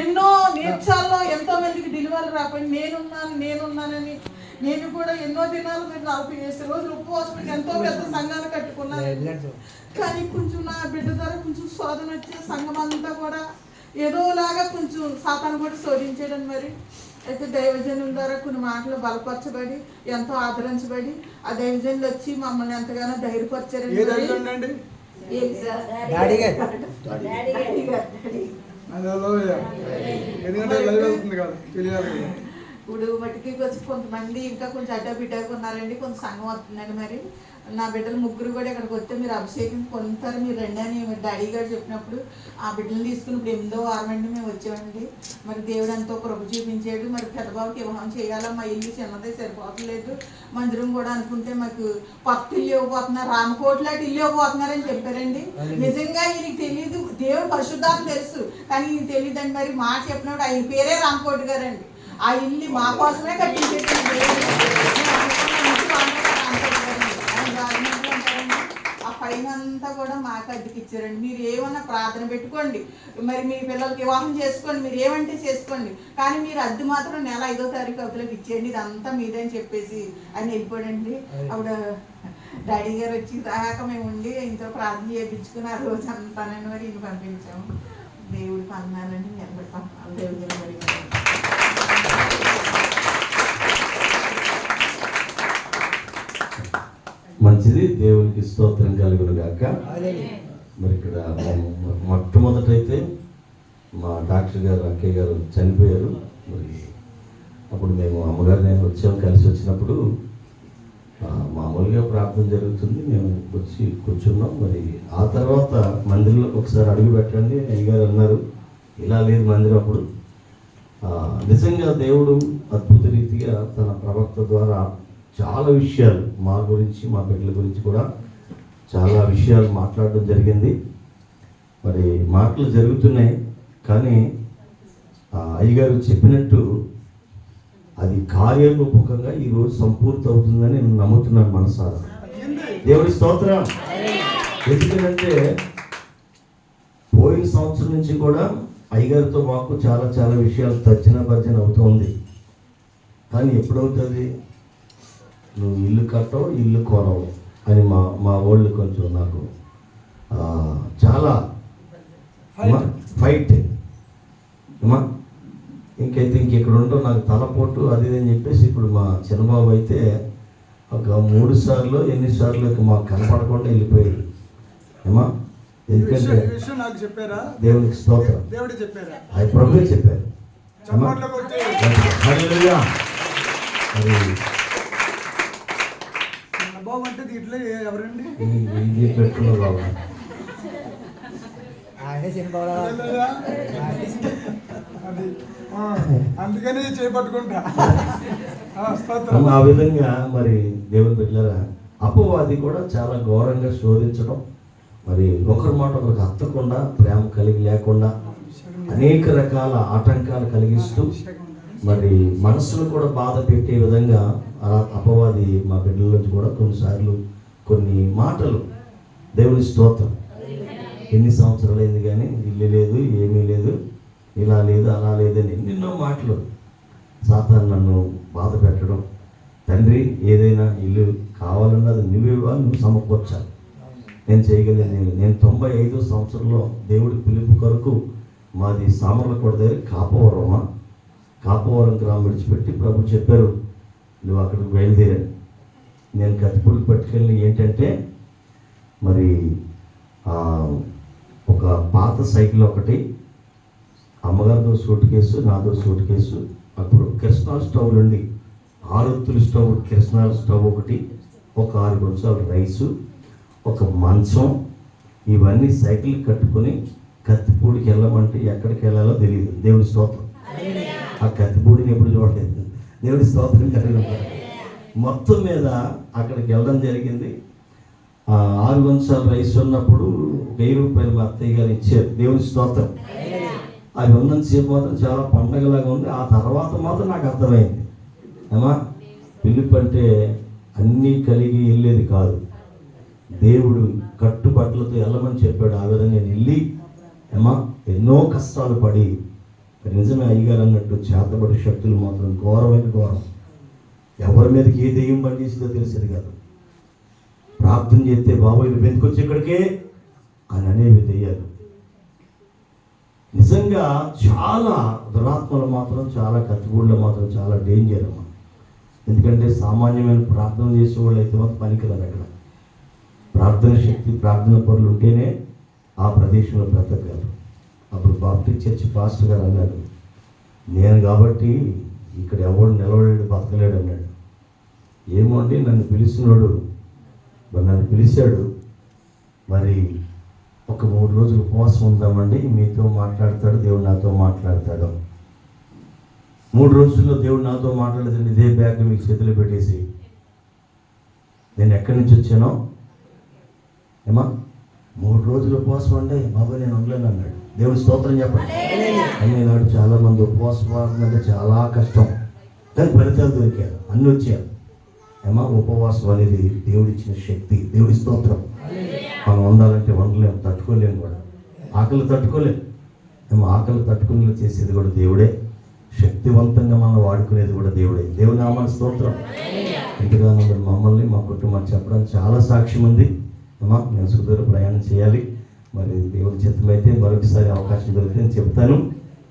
ఎన్నో నేర్చాల్లో ఎంతో మందికి డెలివరీ రాకపోయి నేనున్నాను నేనున్నానని నేను కూడా ఎన్నో దినాలు మీరు నలభై చేసే రోజులు ఉపవాసం ఎంతో పెద్ద సంఘాలు కట్టుకున్నాను. కానీ కొంచెం నా బిడ్డ ద్వారా కొంచెం శోధన వచ్చి సంఘం అంతా కూడా ఏదోలాగా కొంచెం సాతాను కూడా శోధించాడని మరి. అయితే దైవజనుల ద్వారా కొన్ని మాటలు బలపరచబడి ఎంతో ఆదరించబడి ఆ దైవజనులు వచ్చి మమ్మల్ని ఎంతగానో ధైర్యపరిచారండి డాడీ. ఎందుకంటే లైవ్ కదా తెలియాలి. ఇప్పుడు మట్టికి వచ్చి కొంతమంది ఇంకా కొంచెం అడ్డ బిడ్డగా ఉన్నారండి కొంత సంఘం వస్తుందండి మరి నా బిడ్డలు ముగ్గురు కూడా ఇక్కడికి వస్తే మీరు అభిషేకం పొందుతారు. మీరు రండి అని మరి డాడీ గారు చెప్పినప్పుడు ఆ బిడ్డలు తీసుకుని ఇప్పుడు ఎనిమిదో వారం అండి మేము వచ్చామండి. మరి దేవుడు ఎంతో కృప చూపించాడు. మరి పెద్దబాబుకి వివాహం చేయాలా మా ఇల్లు చిన్నదే సరిపోవట్లేదు. మందిరం కూడా అనుకుంటే మాకు కొత్త ఇల్లు ఇవ్వబోతున్నారు రామకోట్లాంటి ఇల్లు ఇవ్వబోతున్నారని చెప్పారండి. నిజంగా ఈయనకి తెలియదు దేవుడు పరిశుద్ధాత్మ తెలుసు. కానీ ఈయన తెలియదండి మరి మాట చెప్పినప్పుడు ఆయన పేరే రామకోటి గారండి. ఆ ఇల్లు మా కోసమే కట్టించేటండి పైన అంతా కూడా మాకు అద్దెకి ఇచ్చారండి మీరు ఏమన్నా ప్రార్థన పెట్టుకోండి. మరి మీ పిల్లలకి వివాహం చేసుకోండి. మీరు ఏమంటే చేసుకోండి. కానీ మీరు అద్దె మాత్రం నెల ఐదో తారీఖు అవతలకి ఇచ్చేయండి. ఇదంతా మీదే అని చెప్పేసి ఆయన వెళ్ళిపోయాడండి. అప్పుడు డాడీ గారు వచ్చి దాకా మేము ఉండి ఇంత ప్రార్థన చేయించుకుని ఆ రోజు అంతానని మరి ఇంక పంపించాము. దేవుడి పన్నాలండి నిలబడి పన్నాలు దేవుడి నిలబడి మంచిది. దేవునికి స్తోత్రం కలుగును గాక. మరి ఇక్కడ మొట్టమొదటైతే మా డాక్టర్ గారు అక్కయ్య గారు చనిపోయారు. మరి అప్పుడు మేము అమ్మగారు నేను వచ్చాము కలిసి వచ్చినప్పుడు. మామూలుగా ప్రార్థన జరుగుతుంది. మేము వచ్చి కూర్చున్నాం. మరి ఆ తర్వాత మందిరంలోకి ఒకసారి అడుగు పెట్టండి. అయ్యగారు అన్నారు ఇలా లేదు మందిరం అప్పుడు. నిజంగా దేవుడు అద్భుత రీతిగా తన ప్రవక్త ద్వారా చాలా విషయాలు మా గురించి మా బిడ్డల గురించి కూడా చాలా విషయాలు మాట్లాడడం జరిగింది. మరి మాటలు జరుగుతున్నాయి కానీ ఆ, అయ్యగారు చెప్పినట్టు అది కార్యరూపకంగా ఈరోజు సంపూర్తి అవుతుందని నేను నమ్ముతున్నాను మనసారా. దేవుడి స్తోత్రం. ఎందుకంటే పోయిన సంవత్సరం నుంచి కూడా అయ్యగారితో మాకు చాలా చాలా విషయాలు తర్జన భర్జన అవుతుంది. కానీ ఎప్పుడవుతుంది? నువ్వు ఇల్లు కట్టవు ఇల్లు కొనవు అని మా మా వాళ్ళు కొంచెం నాకు చాలా ఫైట్ అమ్మా ఇంకైతే ఇంకెక్కడ ఉండో నాకు తలపోటు అది ఇది అని చెప్పేసి ఇప్పుడు మా చిన్నబాబు అయితే ఒక మూడు సార్లు ఎన్నిసార్లు ఇక మాకు కనపడకుండా వెళ్ళిపోయాడు ఏమా ఎందుకంటే దేవునికి స్తోత్రం. అది ప్రభువే చెప్పారు. మరి దీంట్లో ఎవరండి? బాబు? అందుకని చేపట్టుకుంటా. ఆ, విధంగా మరి దేవుని బిడ్డలారా అపవాది కూడా చాలా ఘోరంగా శోధించడం మరి ఒకరి మాట ఒకరికి హత్తకుండా ప్రేమ కలిగి లేకుండా అనేక రకాల ఆటంకాలు కలిగిస్తూ మరి మనసును కూడా బాధ పెట్టే విధంగా ఆ అపవాది మా బిడ్డల నుంచి కూడా కొన్నిసార్లు కొన్ని మాటలు. దేవుని స్తోత్రం. ఎన్ని సంవత్సరాలు అయింది కానీ ఇల్లు లేదు ఏమీ లేదు ఇలా లేదు అలా లేదని ఎన్నెన్నో మాటలు. సాతాన్ నన్ను బాధ పెట్టడం. తండ్రి ఏదైనా ఇల్లు కావాలన్నది నువ్వు ఇవ్వాలి నువ్వు సమకూర్చాలి. నేను చేయగలిగింది నేను తొంభై ఐదో సంవత్సరంలో దేవుడి పిలుపు కొరకు మాది సామర్లకోట దగ్గర కాపవరమా కాపవరం గ్రామం విడిచిపెట్టి ప్రభు చెప్పారు నువ్వు అక్కడికి బయలుదేరాను నేను కత్తిపూడికి పట్టుకెళ్ళి ఏంటంటే మరి ఒక పాత సైకిల్ ఒకటి అమ్మగారితో సూట్ కేసు నాదో సూట్ కేసు అప్పుడు కిరసనాల్ స్టవ్ నుండి ఆరొత్తుల స్టవ్ కిరసనాల్ స్టవ్ ఒకటి ఒక ఆరు కొంచెం రైసు ఒక మంచం ఇవన్నీ సైకిల్ కట్టుకొని కత్తిపూడికి వెళ్ళమంటే ఎక్కడికి వెళ్ళాలో తెలియదు దేవుడి స్తోత్రం. ఆ కత్తిపూడిని ఎప్పుడు చూడలేదు. దేవుడి స్తోత్రం కలిగిన మొత్తం మీద అక్కడికి వెళ్ళడం జరిగింది. ఆ ఆరు వంశాల రైస్ ఉన్నప్పుడు వెయ్యి రూపాయలు మా అత్తయ్య గారు ఇచ్చారు. దేవుని స్తోత్రం. అది ఉన్నంతసేపు మాత్రం చాలా పండగలాగా ఉంది. ఆ తర్వాత మాత్రం నాకు అర్థమైంది. ఏమా? పిలుపు అంటే అన్నీ కలిగి వెళ్ళేది కాదు. దేవుడు కట్టుబట్టలతో వెళ్ళమని చెప్పాడు. ఆ విధంగా నేను వెళ్ళి ఏమా? ఎన్నో కష్టాలు పడి నిజమే అయ్యగారు అన్నట్టు చేతబడి శక్తులు మాత్రం ఘోరమైన ఘోరం. ఎవరి మీదకి ఏ దెయ్యం పనిచేసిందో తెలిసేది కాదు. ప్రార్థన చేస్తే బాబు ఇది ఇక్కడికే? అని అనేవి దెయ్యాలు. నిజంగా చాలా దురాత్మలు మాత్రం చాలా కత్తిగూళ్ళు మాత్రం చాలా డేంజర్ అమ్మా. ఎందుకంటే సామాన్యమైన ప్రార్థన చేసే వాళ్ళు అయితే మాత్రం పనికిరారు అక్కడ. ప్రార్థన శక్తి ప్రార్థన పనులు ఉంటేనే ఆ ప్రదేశంలో బ్రతకగలరు. అప్పుడు బాప్టిస్ట్ చర్చ్ పాస్టర్ గారు అన్నారు నేను కాబట్టి ఇక్కడ ఎవడు నిలవలేడు బతకలేడు అన్నాడు. ఏమో అండి నన్ను పిలిచినోడు మరి నన్ను పిలిచాడు. మరి ఒక మూడు రోజులు ఉపవాసం ఉందామండి మీతో మాట్లాడతాడు దేవుడు నాతో మాట్లాడతాడు. మూడు రోజుల్లో దేవుడు నాతో మాట్లాడదండి ఇదే బ్యాగ్ మీకు చేతిలో పెట్టేసి. నేను ఎక్కడి నుంచి వచ్చానో? ఏమా? మూడు రోజులు ఉపవాసం అండి బాబా నేను ఉండలేను అన్నాడు. దేవుడు స్తోత్రం చెప్పండి. నాడు చాలా మంది ఉపవాసం అంటే చాలా కష్టం. కానీ ఫలితాలు దొరికారు అన్ని వచ్చారు ఏమా? ఉపవాసం అనేది దేవుడిచ్చిన శక్తి దేవుడి స్తోత్రం. మనం ఉండాలంటే ఉండలేము తట్టుకోలేము కూడా. ఆకలి తట్టుకోలేం. ఏమో ఆకలి తట్టుకునేలా చేసేది కూడా దేవుడే. శక్తివంతంగా మనం వాడుకునేది కూడా దేవుడే. దేవుని నామాన స్తోత్రం. ఇంటిగా మమ్మల్ని మా కుటుంబాన్ని చెప్పడానికి చాలా సాక్ష్యం ఉంది. అమ్మా మేము సుదూర ప్రయాణం చేయాలి. మరి దేవుని చిత్తమైతే మరొకసారి అవకాశం దొరికితే చెప్తాను.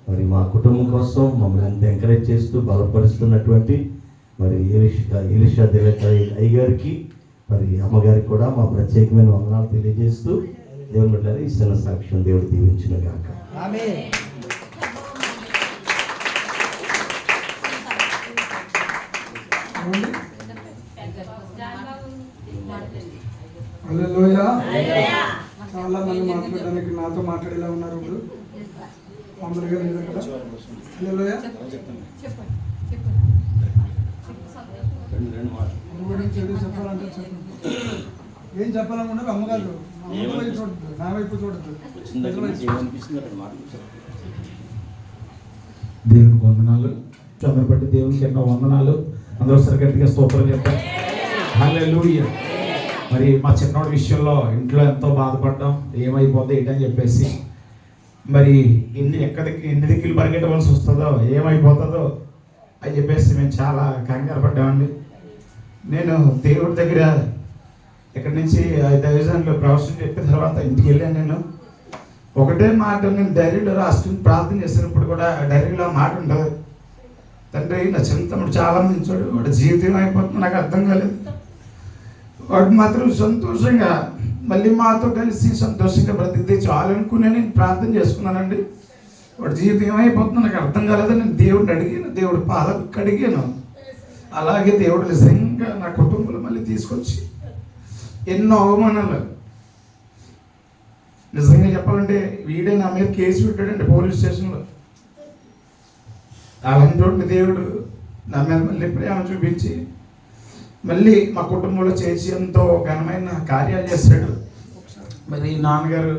మరి మా కుటుంబం కోసం మమ్మల్ని అంత ఎంకరేజ్ చేస్తూ బలపరుస్తున్నటువంటి మరి ఈలిషా ఈలిషా దేవత అయ్యగారికి మరి అమ్మగారికి కూడా మా ప్రత్యేకమైన వందనాలు తెలియజేస్తూ దేవుని బిడ్డలారా ఈ చిన్న సాక్ష్యం దేవుడు దీవించిన గాక. ఏమండి? హల్లెలూయా. చాలా మంది మాట్లాడడానికి నాతో మాట్లాడేలా ఉన్నారు ఇప్పుడు. మామూలుగా లేదు కదా? చెప్పాలంటే చెప్పండి. ఏం చెప్పాలనుకున్నారు? అమ్మగారు. అమ్మ వైపు చూడద్దు. నా వైపు చూడద్దు. దేవునికి వందనాలు. అందరు బట్టి దేవునికి ఎన్నో వందనాలు. అందరూ సరి గట్టిగా స్తోత్రం చెప్పారు హల్లెలూయా. మరి మా చిన్నోడి విషయంలో ఇంట్లో ఎంతో బాధపడ్డాం. ఏమైపోద్ది ఏంటని చెప్పేసి. మరి ఎన్ని ఎక్కడికి ఎన్ని దిక్కులు పరిగెట్టవలసి వస్తుందో ఏమైపోతుందో అని చెప్పేసి మేము చాలా కంగారు పడ్డామండి. నేను దేవుడి దగ్గర ఇక్కడి నుంచి దైవజన్లో ప్రవచనం చెప్పిన తర్వాత ఇంటికి వెళ్ళాను నేను. ఒకటే మాట నేను డైరీలో రాసుకుని ప్రార్థన చేసినప్పుడు కూడా డైరీలో మాట ఉండదు. తండ్రి నా చింతముడు చాలా మంచోడు వాడు జీవితం అయిపోతుంది నాకు అర్థం కాలేదు. వాడు మాత్రం సంతోషంగా మళ్ళీ మాతో కలిసి సంతోషంగా బ్రతికితే చాలు అనుకునే నేను ప్రార్థన చేసుకున్నానండి. వాడి జీవితం ఏమైపోతుందో నాకు అర్థం కాలేదు. నేను దేవుడిని అడిగాను దేవుడు పాలకు అడిగాను. అలాగే దేవుడు నిజంగా నా కుటుంబంలో మళ్ళీ తీసుకొచ్చి ఎన్నో అవమానాలు. నిజంగా చెప్పాలంటే వీడే నా మీద కేసు పెట్టాడండి పోలీస్ స్టేషన్లో. అలాంటి దేవుడు నా మీద మళ్ళీ ప్రేమ చూపించి మళ్ళీ మా కుటుంబంలో చేసి ఎంతో ఘనమైన కార్యాలు చేశాడు. ఒకసారి మరి నాన్నగారు.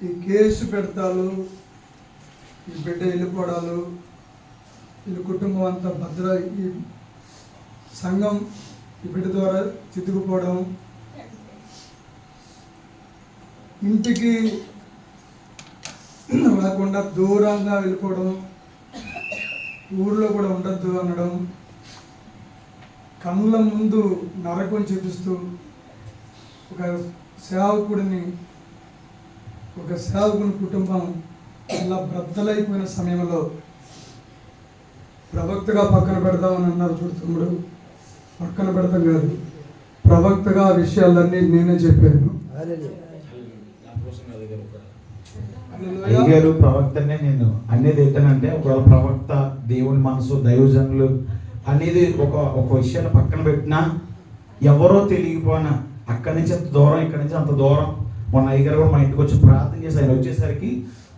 ఈ కేసు పెడతాలు ఈ బిడ్డ వెళ్ళిపోవడాలు వీళ్ళ కుటుంబం అంతా భద్ర ఈ సంఘం ఈ బిడ్డ ద్వారా చితుకుపోవడం ఇంటికి రాకుండా దూరంగా వెళ్ళిపోవడం ఊర్లో కూడా ఉండద్దు అనడం కళ్ళ ముందు నరకం చూపిస్తూ ఒక సేవకుడిని ఒక సేవకుని కుటుంబం ఇలా బ్రద్దలైపోయిన సమయంలో ప్రవక్తగా పక్కన పెడదామని అన్నారు చూడుతమ్ముడు పక్కన పెడతాం కాదు. ప్రవక్తగా విషయాలన్నీ నేనే చెప్పాను. అయ్యారు ప్రవక్తనే నేను. అనేది ఏంటంటే ఒకవేళ ప్రవక్త దేవుని మనసు దైవజనులు అనేది ఒక ఒక విషయాన్ని పక్కన పెట్టినా ఎవరో తెలియకపోయినా అక్కడి నుంచి అంత దూరం ఇక్కడి నుంచి అంత దూరం. మొన్న అయ్యగారు కూడా మా ఇంటికి వచ్చి ప్రార్థన చేసి ఆయన వచ్చేసరికి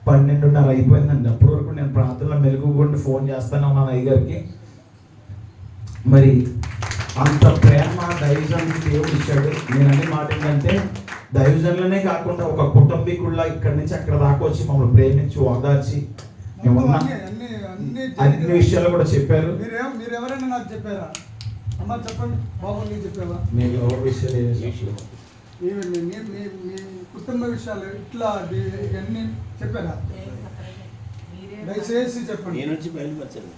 పన్నెండున్నర అయిపోయిందండి. అప్పటి వరకు నేను ప్రార్థనలో మెలుగుకుంటూ ఫోన్ చేస్తాను మా అయ్యగారికి. మరి అంత ప్రేమ దైవజనుడికి దేవుడు ఇచ్చాడు. నేను అనే మాట ఏంటంటే దైవజనులనే కాకుండా ఒక కుటుంబీకుల్లా ఇక్కడి నుంచి అక్కడ దాకా వచ్చి మమ్మల్ని ప్రేమించి ఓదార్చి అన్ని విషయాలు కూడా చెప్పారు. మీరేం మీరు ఎవరైనా నాకు చెప్పారా? అమ్మ చెప్పండి బాబు నీకు చెప్పావా? మేము ఎవరి విషయాలు. మీ కుటుంబ విషయాలు ఇట్లా ఇవన్నీ చెప్పారా? దయచేసి చెప్పండి. నేను బయలుపరిచాను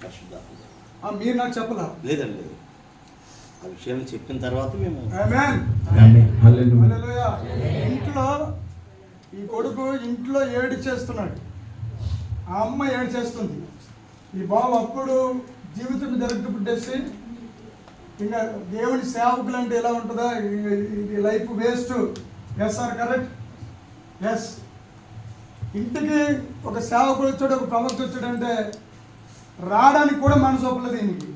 ఆ, మీరు నాకు చెప్పలా? లేదండి. లేదు ఆ విషయం చెప్పిన తర్వాత మేము ఆమేన్. ఆమేన్. హల్లెలూయా. హల్లెలూయా. ఇంట్లో ఈ కొడుకు ఇంట్లో ఏడు చేస్తున్నాడు ఆ అమ్మ ఏడు చేస్తుంది ఈ బాబు అప్పుడు జీవితం జరుగుతూ పుట్టేసి ఇంకా దేవుని సేవకులు అంటే ఎలా ఉంటుందా ఈ- ఈ life waste S R correct S ఇంటికి ఒక సేవకుడు వచ్చాడు ఒక ప్రవక్త వచ్చాడు అంటే రావడానికి కూడా మనసు ఒప్పలేదు ఈయనకి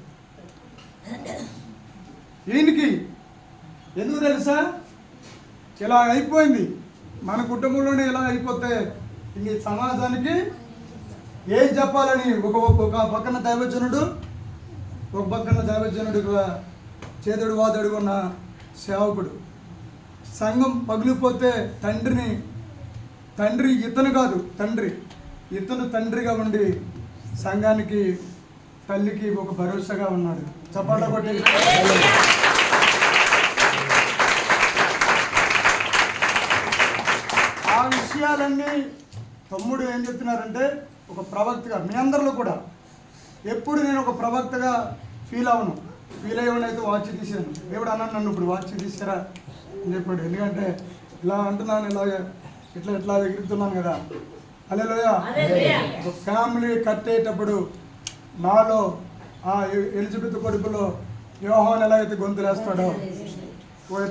ఈయనకి ఎందుకు తెలుసా? ఇలా అయిపోయింది. మన కుటుంబంలోనే ఇలా అయిపోతే ఈ సమాజానికి ఏం చెప్పాలని ఒక ఒక పక్కన దైవజనుడు ఒక పక్కన దైవజనుడు చేదుడు వాదుడు ఉన్న సేవకుడు. సంఘం పగిలిపోతే తండ్రిని తండ్రి ఇతను కాదు తండ్రి. ఇతను తండ్రిగా ఉండి సంఘానికి తల్లికి ఒక భరోసాగా ఉన్నాడు. చపాట కొట్టి విషయాలన్నీ తమ్ముడు ఏం చెప్తున్నారంటే ఒక ప్రవక్తగా మీ అందరిలో కూడా ఎప్పుడు నేను ఒక ప్రవక్తగా ఫీల్ అవను ఫీల్ అయ్యవనైతే వాచ్ తీసాను దేవుడు అన్నాను నన్ను ఇప్పుడు వాచ్ తీసారా అని చెప్పాడు. ఎందుకంటే ఇలా అంటున్నాను ఇలా ఇట్లా ఇట్లా ఎగురుతున్నాను కదా. అలెలోయ ఒక ఫ్యామిలీ కట్టేటప్పుడు నాలో ఆ ఎలిజబెత్ కొడుకులో యోహాన్ ఎలా అయితే గొంతులేస్తాడో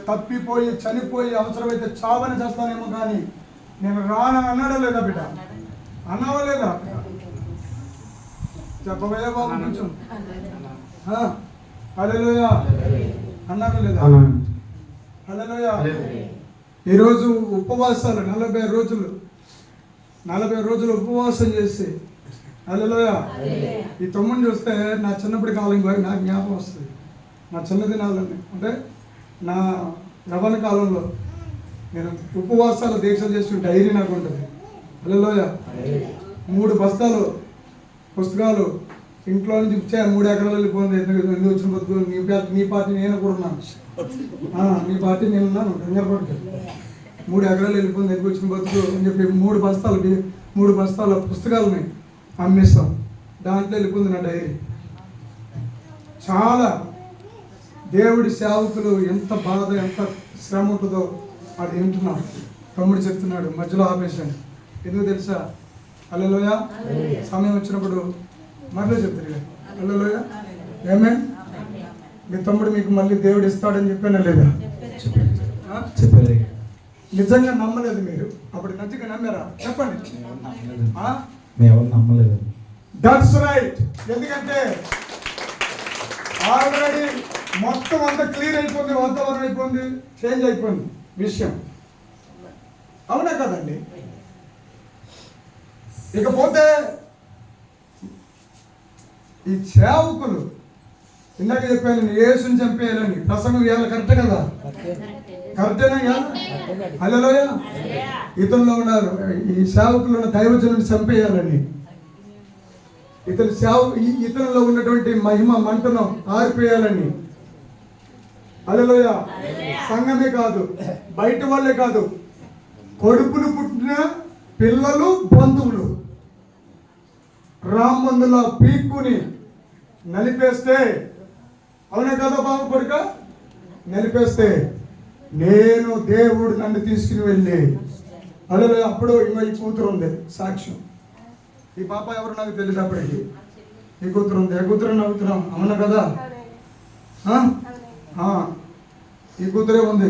తప్పిపోయి చనిపోయి అవసరమైతే చావని చేస్తానేమో కానీ నేను రానని అన్నాడా లేదా బిడ్డ? అన్నావా లేదా? చెప్పబోయే బాబు కొంచెం. అలెలోయ అన్నారా లేదా. అలెలోయ. ఈరోజు ఉపవాసాలు నలభై రోజులు. నలభై రోజులు ఉపవాసం చేసి. అలలోయ ఈ తమ్ముడిని చూస్తే నా చిన్నప్పటి కాలం పోయి నాకు జ్ఞాపకం వస్తుంది. నా చిన్న దినాలని అంటే నా యవన కాలంలో. నేను ఉపవాసాలు దీక్షలు చేసిన డైరీ నాకు ఉంటుంది. అల్లలోయ మూడు బస్తాలు పుస్తకాలు ఇంట్లో నుంచి ఇచ్చే మూడు ఎకరాలు వెళ్ళిపోయింది ఎందుకు ఎందుకు వచ్చిన బతుకులు నీ పార్టీ నీ పార్టీ నేను కూడా ఉన్నాను. నీ పార్టీ నేను ఉన్నాను. కంగారు మూడు ఎకరాలు వెళ్ళిపోయింది. ఎందుకు వచ్చిన బతుకు? అని చెప్పి మూడు బస్తాలు మూడు బస్తాల పుస్తకాలని అమ్మేస్తాం. దాంట్లో వెళ్ళిపోయింది నా డైరీ. చాలా దేవుడి సేవకులు ఎంత బాధ ఎంత శ్రమ ఉంటుందో అది వింటున్నాం. తమ్ముడు చెప్తున్నాడు మధ్యలో ఆపేశాను. ఎందుకు తెలుసా? అల్లెలోయ సమయం వచ్చినప్పుడు మళ్ళీ చెప్తారు అల్లెలోయ ఏమే మీ తమ్ముడు మీకు మళ్ళీ దేవుడు ఇస్తాడని చెప్పానా లేదా? నిజంగా నమ్మలేదు మీరు. అప్పుడు నిజంగా నమ్మారా? చెప్పండి. నమ్మలేదు. దట్స్ రైట్ ఎందుకంటే ఆల్రెడీ మొత్తం అంతా క్లియర్ అయిపోయింది వాతావరణం అయిపోయింది చేంజ్ అయిపోయింది. విషయం. అవునా కదండి? ఇకపోతే ఈ సేవకులు ఇందాక చెప్పాను ఏసుని చంపేయాలని. ప్రసంగం ఇవ్వాలి కరెక్ట్ కదా? కరెక్టేనా హలోయ ఇతరులో ఉన్నారు ఈ సేవకులు ఉన్న దైవజనుని చంపేయాలని. ఇతని సేవ ఈ- ఉన్నటువంటి మహిమ మంటను ఆరిపోయాలని. అలలోయ. సంఘమే కాదు బయట వాళ్ళే కాదు. కొడుకులు పుట్టిన పిల్లలు బంధువులు. రామందుల పీక్కుని నలిపేస్తే అవునా కదా బాబు కొడుక? నలిపేస్తే నేను దేవుడు నన్ను తీసుకుని వెళ్ళి. అలా అప్పుడు ఇంకా ఈ కూతురు ఉంది సాక్ష్యం. ఈ పాప ఎవరు నాకు తెలియదు అప్పటికి. ఈ కూతురు ఉంది. ఏ కూతురు నవ్వుతున్నాం అవునా కదా. ఈ కూతురే ఉంది.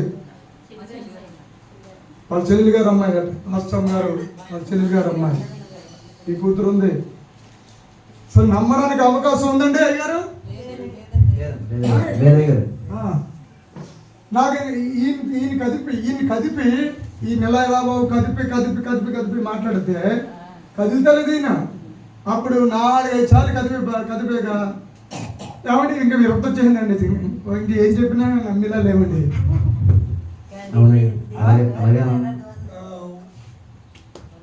వాళ్ళ చెల్లెలు గారు అమ్మాయి. రాష్ట్రం గారు వాళ్ళ చెల్లెలు గారు అమ్మాయి. ఈ కూతురు ఉంది. అసలు నమ్మడానికి అవకాశం ఉందండి అయ్యారు. నాకు ఈయన ఈయన కదిపి ఈయన కదిపి ఈ నెల ఎలా బాబు కదిపి కదిపి కదిపి కదిపి మాట్లాడితే కదులుతలేదు ఈయన. అప్పుడు నాలుగైదు సార్లు కదిపి కదిపాక ఏమండి ఇంకా మీరు ఒక్క చేయండి ఇంక ఏం చెప్పినా నమ్మిలా లేవండి.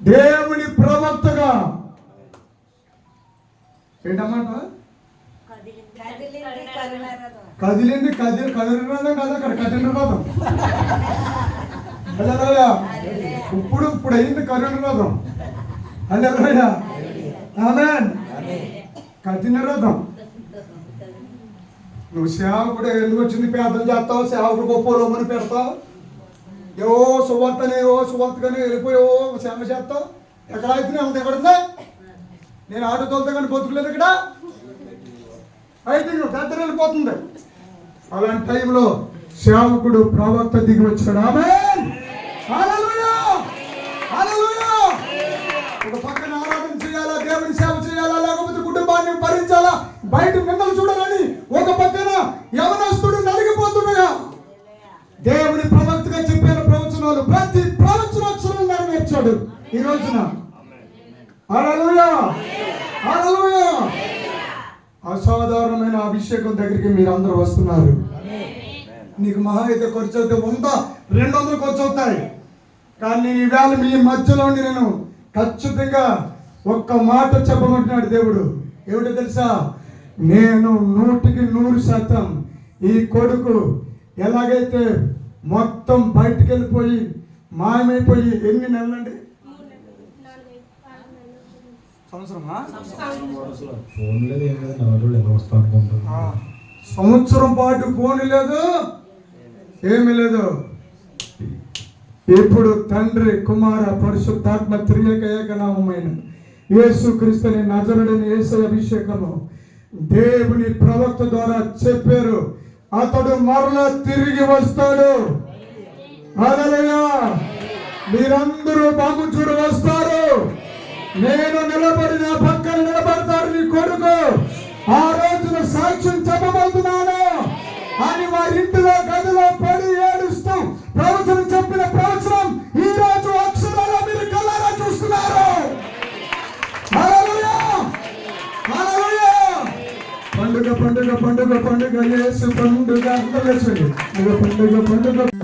దేవుని ప్రవక్తగా. ఏంటన్నమాట? కదిలింది కదిలి కదిలిన రథం కదా అక్కడ కఠిన రథం హల్లెలూయా. ఇప్పుడు ఇప్పుడు అయింది కరుణ రథం హల్లెలూయా. ఆమేన్. కఠిన రథం నువ్వు సేవకుడు ఎందుకు వచ్చింది? పేదలు చేస్తావు? సేవకుడు గొప్పలోమని పెడతావు? ఏవో సువార్తనే ఓ సువార్తగానే వెళ్ళిపోయావో సేవ చేస్తావు? ఎక్కడ అయితే అంత ఎక్కడుందా? నేను ఆటో తోలుతా కానీ బతుకులేదు ఇక్కడ. అయితే నువ్వు పెద్ద వెళ్ళిపోతుంది. అలాంటి టైంలో సేవకుడు ప్రవక్త దిగి వచ్చాడు. ఆమె ఒక పక్కన ఆరాధన చేయాలా? దేవుని సేవ చేయాలా? లేకపోతే కుటుంబాన్ని భరించాలా? బయట మిమ్మల్ని చూడాలని ఒక పక్కన యవనస్తుడు నలిగిపోతుండగా దేవుని ప్రవక్తగా చెప్పిన ప్రవచనాలు ప్రతి ప్రవచనోత్సవం నెరవేర్చాడు ఈ రోజున. అసాధారణమైన అభిషేకం దగ్గరికి మీరు అందరూ వస్తున్నారు. నీకు మహా అయితే ఖర్చు అవుతే వంద రెండు వందలు ఖర్చు అవుతాయి. కానీ ఈవేళ మీ మధ్యలో ఉండి నేను ఖచ్చితంగా ఒక్క మాట చెప్పమంటున్నాడు దేవుడు. ఏమిటో తెలుసా? నేను నూటికి నూరు శాతం ఈ కొడుకు ఎలాగైతే మొత్తం బయటికి వెళ్ళిపోయి మాయమైపోయి ఎన్ని నెలలండి? సంవత్సరమా? ఫోన్ లేదు ఏం లేదు నలుగురు ఎలా వస్తా అనుకుంటున్నాను ఆ, సంవత్సరం పాటు ఫోన్ లేదు ఏమీ లేదు. ఇప్పుడు తండ్రి కుమార పరిశుద్ధాత్మ త్రియేక ఏకనామమైన యేసు క్రీస్తుని నజరుడిని యేసు అభిషేకము. దేవుని ప్రవక్త ద్వారా చెప్పారు. అతడు మరలా తిరిగి వస్తాడు. హల్లెలూయా. మీరందరూ బాగుచూడు వస్తారు. నేను నిలబడిన నా పక్కన పండుగ పండుగ పండుగ పండుగ యేసు పండుగ అందరూ లేచండి. పండుగ పండుగ పండుగ